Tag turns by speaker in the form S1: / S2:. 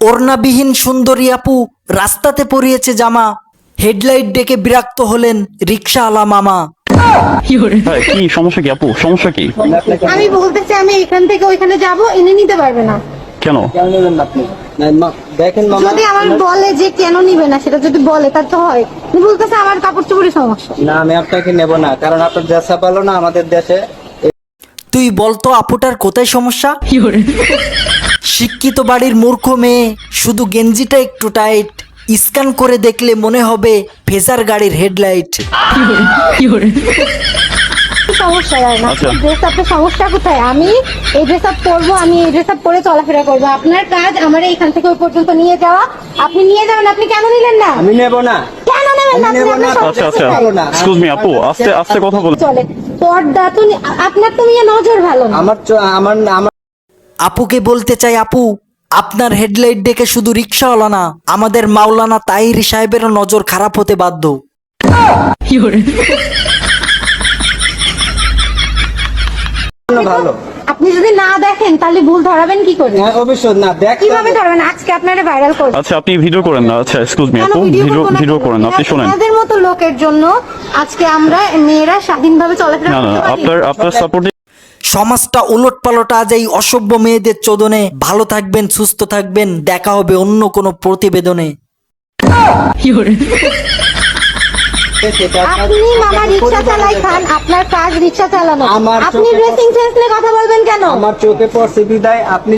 S1: ওড়নাবিহীন সুন্দরী আপু রাস্তাতে পরিয়েছে জামা। হেডলাইট ডেকে বিরক্ত হলেন রিক্সাওয়ালা মামা।
S2: হ্যাঁ কি সমস্যা কি আপু? সমস্যা কি?
S3: আমি বলতেছি আমি এখান থেকে ওইখানে যাব এনে নিতে পারবে না।
S2: কেন?
S3: যদি আমার বলে যে কেন নিবে না সেটা যদি বলে তার তো হয়। উনি বলতেছে আমার কাপড় চোপড়ের সমস্যা।
S4: না আমি আপনাকে নেব না কারণ আপনার দেশা পালো না আমাদের দেশে।
S1: তুই বলতো আপুটার কোথায় সমস্যা? শিক্ষিত বাড়ির মূর্খ মেয়ে শুধু গেঞ্জিটা একটু টাইট স্ক্যান করে দেখলে মনে হবে ফেজার গাড়ির হেডলাইট
S3: সমস্যা হয় না।
S2: আচ্ছা।
S3: ড্রেস আপের সমস্যা কোথায়? আমি এই ড্রেস আপ করব আমি এই ড্রেস আপ পরে চলাফেরা করব। আপনার কাজ আমার এইখান থেকে ওই পর্যন্ত নিয়ে যাওয়া। আপনি নিয়ে যাবেন আপনি কেন নিলেন না?
S4: আমি নেব না।
S3: কেন নেবেন না আপনি?
S4: নেব না।
S3: আপনার সমস্যা
S2: আচ্ছা। আচ্ছা এক্সকিউজ মি আপু আস্তে আস্তে কথা বল
S3: চলে। পর্দা তো আপনার তো নিয়ে নজর ভালো
S4: আমার আমার আমার
S1: আপুকে বলতে চাই আপু আপনার হেডলাইট দেখে শুধু রিক্সাওয়ালা না আমাদের মাওলানা তাহিরি সাহেবেরও নজর খারাপ হতে বাধ্য।
S4: ভালো।
S3: আপনি যদি না দেখেন তাহলে ভুল ধরাবেন কি করে?
S4: হ্যাঁ অবশ্যই না দেখ
S3: কীভাবে ধরবেন? আজকে আপনারা ভাইরাল করবেন
S2: আচ্ছা আপনি ভিডিও করেন না। আচ্ছা এক্সকিউজ মি আপু
S3: ভিডিও
S2: ভিডিও? করেন আপনি শোনেন।
S3: আপনাদের মতো লোকের জন্য আজকে আমরা মেয়েরা স্বাধীনভাবে চলাফেরা করতে পারি।
S2: আপনার আপনার সাপোর্টে
S1: সমাজটা উলট পালট আজ এই অসভ্য মেয়েদের চোদনে ভালো থাকবেন সুস্থ থাকবেন দেখা হবে অন্য কোনো প্রতিবেদনে।
S4: আপনার-
S3: আপনি মামা রিক্সা চালাই খান আপনার কাজ রিক্সা চালানো।
S4: আমার
S3: আপনি ড্রেসিং সেন্স নিয়ে কথা বলবেন কেন?
S4: আমার চোখে পড়ছে বিদায় আপনি